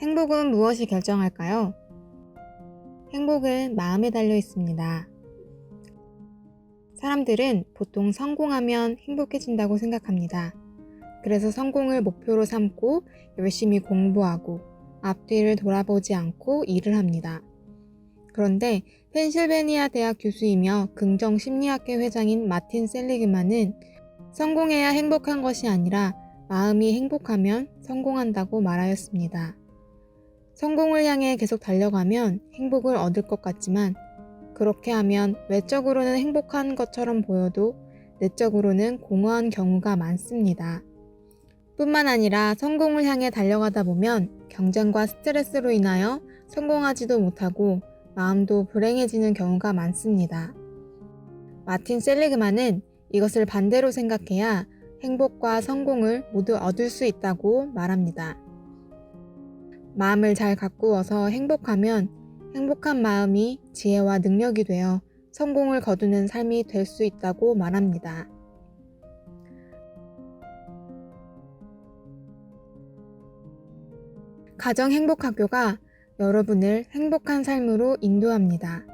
행복은 무엇이 결정할까요? 행복은 마음에 달려 있습니다. 사람들은 보통 성공하면 행복해진다고 생각합니다. 그래서 성공을 목표로 삼고 열심히 공부하고 앞뒤를 돌아보지 않고 일을 합니다. 그런데 펜실베니아 대학 교수이며 긍정 심리학회 회장인 마틴 셀리그만은 성공해야 행복한 것이 아니라 마음이 행복하면 성공한다고 말하였습니다. 성공을 향해 계속 달려가면 행복을 얻을 것 같지만 그렇게 하면 외적으로는 행복한 것처럼 보여도 내적으로는 공허한 경우가 많습니다. 뿐만 아니라 성공을 향해 달려가다 보면 경쟁과 스트레스로 인하여 성공하지도 못하고 마음도 불행해지는 경우가 많습니다. 마틴 셀리그만은 이것을 반대로 생각해야 행복과 성공을 모두 얻을 수 있다고 말합니다. 마음을 잘 가꾸어서 행복하면 행복한 마음이 지혜와 능력이 되어 성공을 거두는 삶이 될 수 있다고 말합니다. 가정 행복학교가 여러분을 행복한 삶으로 인도합니다.